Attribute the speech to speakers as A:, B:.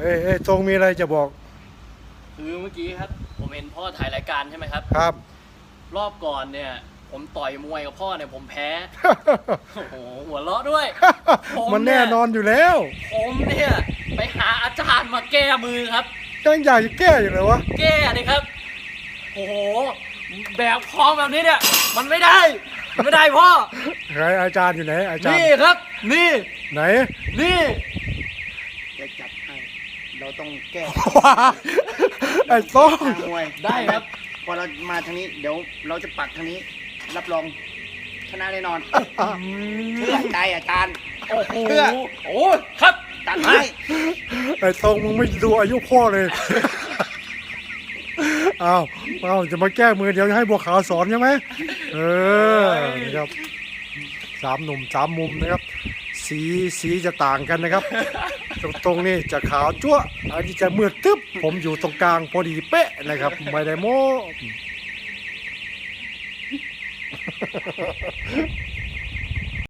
A: เอ้ยเอ้ยทรงมีอะไรจะบอก
B: คือเมื่อกี้ครับ ผมเห็นพ่อถ่ายรายการใช่ไหมครับ
A: ครับ
B: รอบก่อนเนี่ย ผมต่อยมวยกับพ่อเนี่ยผมแพ้ โอ้โหหัวเราะด้วย ผม
A: มัน
B: เนี่
A: แน่
B: ย
A: นอนอยู่แล้ว
B: ผมเนี่ยไปหาอาจารย์มาแก้มือครับ
A: ยังอยากจะแก้อยู่เลยวะ
B: แก้เลยครับ โอ้โห แบบคล้องแบบนี้เนี่ย มันไม่ได้มันไม่ได้พ่อ
A: ใครอาจารย์อยู่ไหนอาจารย์
B: นี่ครับ นี่
A: ไหน
B: นี่
C: จะจัดให้ เราต้องแก้
A: ไอ้ต้อง
C: ทางมวย
B: ได้ครับ
C: พอเรามาทางนี้เดี๋ยวเราจะปักทางนี้ รับรองชนะแน่นอนเชื่อใจอาจารย์
B: โอ้โห
C: เชื่อ
B: โอ้ครับ
C: ตัดให้
A: ไอ้ทรงมึงไม่ดูอายุพ่อเลยอ้าวอ้าวจะมาแก้มือเดี๋ยวจะให้บัวขาวสอนใช่ไหมเออนะครับสามหนุ่มสามมุมนะครับ สีสีจะต่างกันนะครับ ตรงตรงนี้จะขาวจั่วอันนี้จะมืดตึ๊บผมอยู่ตรงกลางพอดีเป๊ะนะครับ ไม่ได้โม้